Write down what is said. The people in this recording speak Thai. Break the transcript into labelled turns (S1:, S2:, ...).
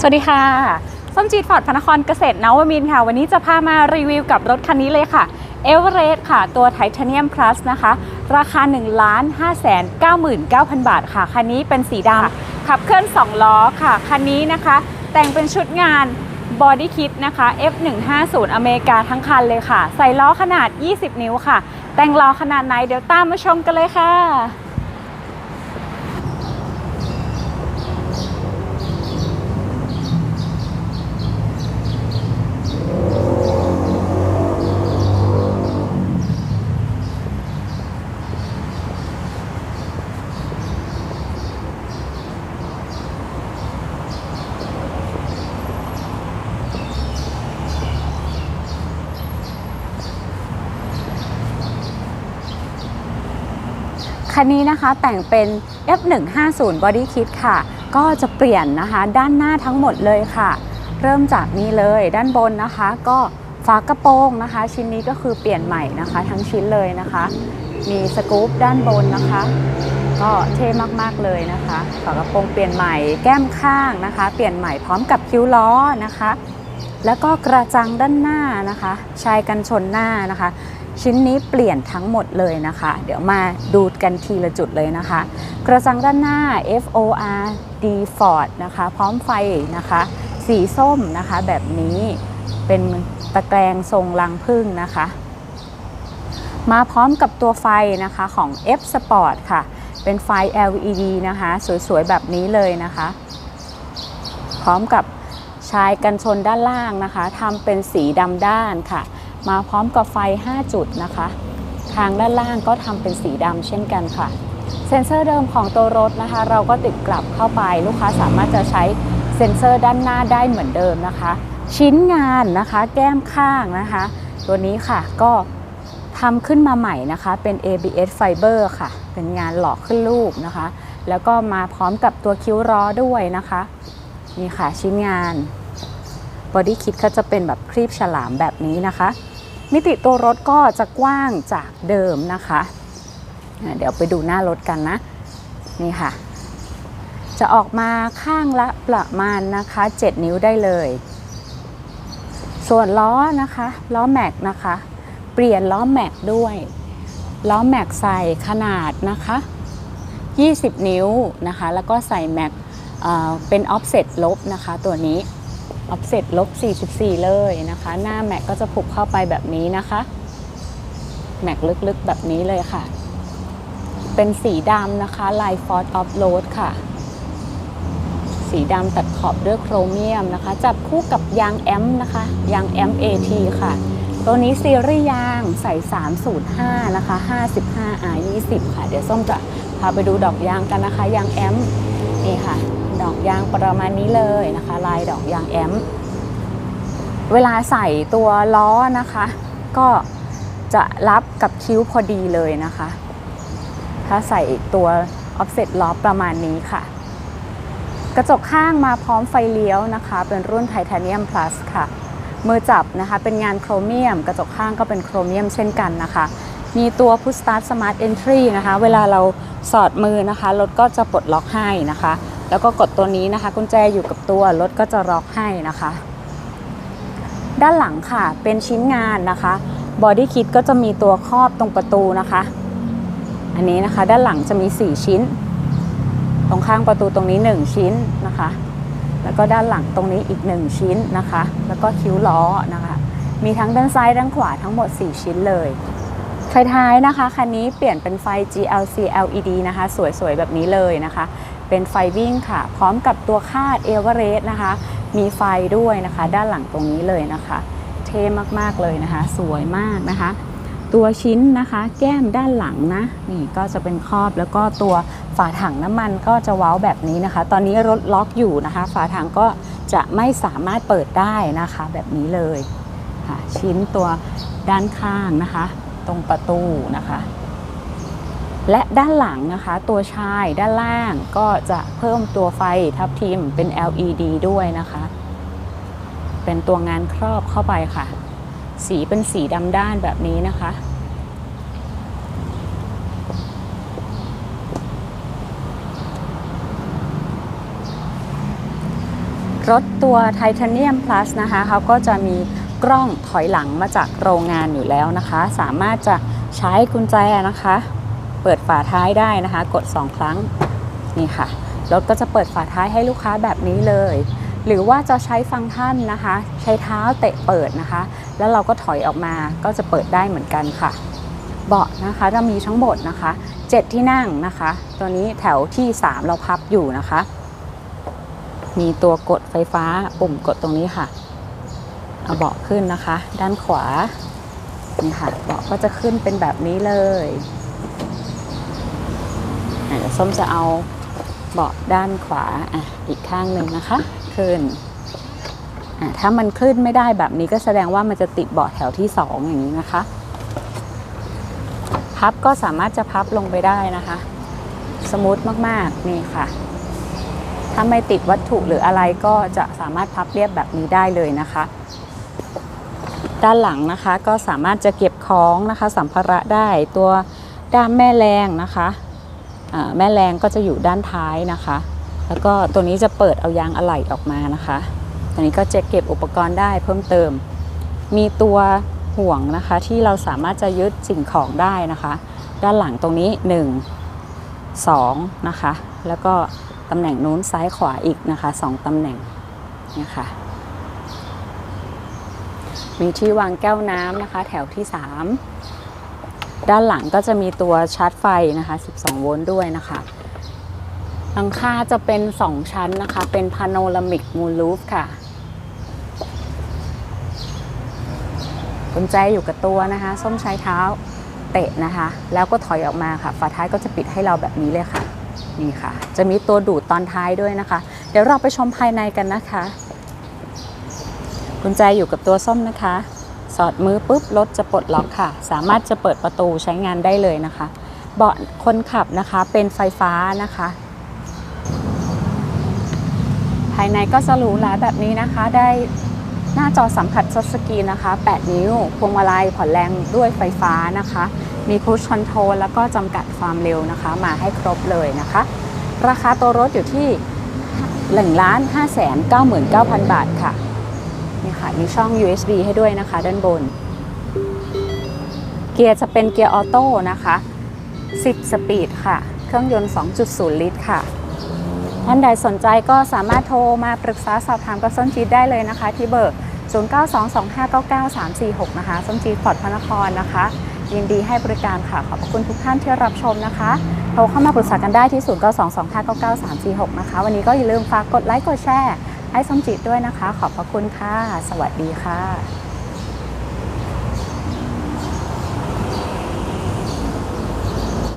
S1: สวัสดีค่ะ ส้มจีดฟอร์ดพระนครเกษตรนวมินค่ะ วันนี้จะพามารีวิวกับรถคันนี้เลยค่ะเอเวอเรสต์ค่ะ ตัวไทเทเนียมพลัสนะคะ ราคา 1 5 9 9 0 0 บาทค่ะ คันนี้เป็นสีดำขับเคลื่อน 2 ล้อค่ะ คันนี้นะคะ แต่งเป็นชุดงานบอดี้คิดนะคะ F150 อเมริกาทั้งคันเลยค่ะ ใส่ล้อขนาด 20 นิ้วค่ะ แต่งล้อขนาดไหนเดี๋ยวตามมาชมกันเลยค่ะ คันนี้นะคะแต่งเป็น F150 Body Kit ค่ะ ก็จะเปลี่ยนนะคะด้านหน้าทั้งหมดเลยค่ะ เริ่มจากนี้เลยด้านบนนะคะ ก็ฝากระโปรงนะคะ ชิ้นนี้ก็คือเปลี่ยนใหม่นะคะ ทั้งชิ้นเลยนะคะ มีสกู๊ปด้านบนนะคะ ก็เท่มากๆเลยนะคะฝากระโปรงเปลี่ยนใหม่แก้มข้างนะคะ เปลี่ยนใหม่พร้อมกับคิ้วล้อนะคะ แล้วก็กระจังด้านหน้านะคะ ชายกันชนหน้านะคะ ชิ้นนี้เปลี่ยนทั้งหมดเลยนะคะ เดี๋ยวมาดูกันทีละจุดเลยนะคะ กระจังด้านหน้า FOR D Ford นะคะ พร้อมไฟนะคะ สีส้มนะคะแบบนี้เป็นตะแกรงทรงรังผึ้งนะคะ มาพร้อมกับตัวไฟนะคะของ F Sport ค่ะ เป็นไฟ LED นะคะ สวยๆ แบบนี้เลยนะคะ พร้อมกับชายกันชนด้านล่างนะคะทำเป็นสีดำด้านค่ะ มาพร้อมกับไฟ 5 จุดนะคะ ทางด้านล่างก็ทำเป็นสีดำเช่นกันค่ะ เซ็นเซอร์เดิมของตัวรถนะคะ เราก็ติดกลับเข้าไปลูกค้าสามารถจะใช้เซ็นเซอร์ด้านหน้าได้เหมือนเดิมนะคะ ชิ้นงานนะคะแก้มข้างนะคะ ตัวนี้ค่ะก็ทำขึ้นมาใหม่นะคะ เป็น ABS Fiber ค่ะ เป็นงานหลอกขึ้นรูปนะคะ แล้วก็มาพร้อมกับตัวคิ้วล้อด้วยนะคะ นี่ค่ะชิ้นงานบอดี้คิดก็จะเป็นแบบครีบฉลามแบบนี้นะคะ มิติตัวรถก็จะกว้างจากเดิมนะคะ เดี๋ยวไปดูหน้ารถกันนะ นี่ค่ะ จะออกมาข้างละประมาณนะคะ 7 นิ้วได้เลย ส่วนล้อนะคะ ล้อแม็กนะคะ เปลี่ยนล้อแม็กด้วย ล้อแม็กใส่ขนาดนะคะ 20 นิ้วนะคะ แล้วก็ใส่แม็กเเป็นออฟเซตลบนะคะตัวนี้ ออฟเซตลบ 44 เลยนะคะ หน้าแม็กก็จะผูกเข้าไปแบบนี้นะคะ แม็กลึกๆแบบนี้เลยค่ะ เป็นสีดำนะคะลายฟอร์ดออฟโรดค่ะ สีดำตัดขอบด้วยโครเมียมนะคะ จับคู่กับยางแอมนะคะ ยางแอม AT ค่ะ ตัวนี้ซีรีส์ยางใส่ 305 นะคะ 55 R 20 ค่ะ เดี๋ยวส้มจะพาไปดูดอกยางกันนะคะ ยางแอมนี่ค่ะ ดอกยางประมาณนี้เลยนะคะ ลายดอกยางแอม เวลาใส่ตัวล้อนะคะ ก็จะรับกับคิ้วพอดีเลยนะคะ ถ้าใส่ตัว offset ล้อประมาณนี้ค่ะ กระจกข้างมาพร้อมไฟเลี้ยวนะคะ เป็นรุ่นไทเทเนียม plus ค่ะ มือจับนะคะเป็นงานโครเมียม กระจกข้างก็เป็นโครเมียมเช่นกันนะคะ มีตัว push start smart entry นะคะ เวลาเราสอดมือนะคะ รถก็จะปลดล็อกให้นะคะ แล้วก็กดตัวนี้นะคะ กุญแจอยู่กับตัวรถก็จะล็อกให้นะคะ ด้านหลังค่ะเป็นชิ้นงานนะคะบอดี้คิดก็จะมีตัวครอบตรงประตูนะคะ อันนี้นะคะด้านหลังจะมี 4 ชิ้น ตรงข้างประตูตรงนี้ 1 ชิ้นนะคะ แล้วก็ด้านหลังตรงนี้อีก 1 ชิ้นนะคะ แล้วก็คิ้วล้อนะคะ มีทั้งด้านซ้ายด้านขวาทั้งหมด 4 ชิ้นเลยไฟท้ายนะคะคันนี้เปลี่ยนเป็นไฟ GLC LED นะคะ สวยๆ แบบนี้เลยนะคะ เป็นไฟวิ่งค่ะ พร้อมกับตัวคาดเอเวอเรสต์นะคะ มีไฟด้วยนะคะ ด้านหลังตรงนี้เลยนะคะ เท่มากๆเลยนะคะ สวยมากนะคะ ตัวชิ้นนะคะ แก้มด้านหลังนะ นี่ก็จะเป็นครอบแล้วก็ตัวฝาถังน้ำมันก็จะเว้าแบบนี้นะคะ ตอนนี้รถล็อกอยู่นะคะ ฝาถังก็จะไม่สามารถเปิดได้นะคะ แบบนี้เลยค่ะ ชิ้นตัวด้านข้างนะคะ ตรงประตูนะคะ และด้านหลังนะคะ ตัวชายด้านล่างก็จะเพิ่มตัวไฟทับทิมเป็น LED ด้วยนะคะ เป็นตัวงานครอบเข้าไปค่ะ สีเป็นสีดำด้านแบบนี้นะคะ รถตัวไทเทเนียม plus นะคะเขาก็จะมีกล้องถอยหลังมาจากโรงงานอยู่แล้วนะคะ สามารถจะใช้กุญแจนะคะ เปิดฝาท้ายได้นะคะ กด 2 ครั้งนี่ค่ะรถก็จะเปิดฝาท้ายให้ลูกค้าแบบนี้เลย หรือว่าจะใช้ฟังก์ชันนะคะ ใช้เท้าเตะเปิดนะคะ แล้วเราก็ถอยออกมาก็จะเปิดได้เหมือนกันค่ะ เบาะนะคะจะมีทั้งหมดนะคะ 7 ที่นั่งนะคะ ตัวนี้แถวที่ 3 เราพับอยู่นะคะ มีตัวกดไฟฟ้าปุ่มกดตรงนี้ค่ะเอาเบาะขึ้นนะคะ ด้านขวานี่ค่ะเบาะก็จะขึ้นเป็นแบบนี้เลย เดี๋ยวส้มจะเอาเบาะด้านขวาอะอีกข้างหนึ่งนะคะขึ้นอะถ้ามันขึ้นไม่ได้แบบนี้ก็แสดงว่ามันจะติดเบาะแถวที่2องอย่างนี้นะคะ พับก็สามารถจะพับลงไปได้นะคะ สมูทมากๆนี่ค่ะ ถ้าไม่ติดวัตถุหรืออะไรก็จะสามารถพับเรียบแบบนี้ได้เลยนะคะด้านหลังนะคะก็สามารถจะเก็บของนะคะ สัมภาระได้ตัวด้ามแม่แรงนะคะ แม่แรงก็จะอยู่ด้านท้ายนะคะ แล้วก็ตัวนี้จะเปิดเอายางอะไหล่ออกมานะคะตัวนี้ก็จะเก็บอุปกรณ์ได้เพิ่มเติม มีตัวห่วงนะคะที่เราสามารถจะยึดสิ่งของได้นะคะ ด้านหลังตรงนี้ 1 2 นะคะ แล้วก็ตำแหน่งนู้นซ้ายขวาอีกนะคะ 2ตำแหน่งนี่ค่ะมีที่วางแก้วน้ำนะคะ แถวที่ 3 ด้านหลังก็จะมีตัวชาร์จไฟนะคะ 12 โวลต์ด้วยนะคะหลังคาจะเป็น 2 ชั้นนะคะ เป็นพาโนรามิกมูลูฟค่ะกุญแจอยู่กับตัวนะคะ ส้มใช้เท้าเตะนะคะ แล้วก็ถอยออกมาค่ะ ฝาท้ายก็จะปิดให้เราแบบนี้เลยค่ะ นี่ค่ะ จะมีตัวดูดตอนท้ายด้วยนะคะ เดี๋ยวเราไปชมภายในกันนะคะ กุญแจอยู่กับตัวส้มนะคะ สอดมือปุ๊บรถจะปลดล็อกค่ะ สามารถจะเปิดประตูใช้งานได้เลยนะคะ เบาะคนขับนะคะเป็นไฟฟ้านะคะ ภายในก็จะหรูหราแบบนี้นะคะ ได้หน้าจอสัมผัสทัชสกรีนนะคะ 8 นิ้ว พวงมาลัยผ่อนแรงด้วยไฟฟ้านะคะ มีค u ชคอนโทรลแล้วก็จำกัดความเร็วนะคะ มาให้ครบเลยนะคะ ราคาตัวรถอยู่ที่1ล้าน5แสน99,000 บาทค่ะ นี่ค่ะมีช่อง USB ให้ด้วยนะคะ ด้านบน เกียร์จะเป็นเกียร์ออโต้นะคะ 10 สปีดค่ะ เครื่องยนต์ 2.0 ลิตรค่ะ ท่านใดสนใจก็สามารถโทรมาปรึกษาสอบถามกับส้นจีดได้เลยนะคะ ที่เบอร์ 0922599346 นะคะ ส้นจีดพอร์ตพระนครนะคะ ยินดีให้บริการค่ะ ขอบคุณทุกท่านที่รับชมนะคะโทรเข้ามาปรึกษากันได้ที่ 0922599346 นะคะ วันนี้ก็อย่าลืมฝากกดไลค์กดแชร์ ส้มจิตด้วยนะคะ ขอบพระคุณค่ะ สวัสดีค่ะ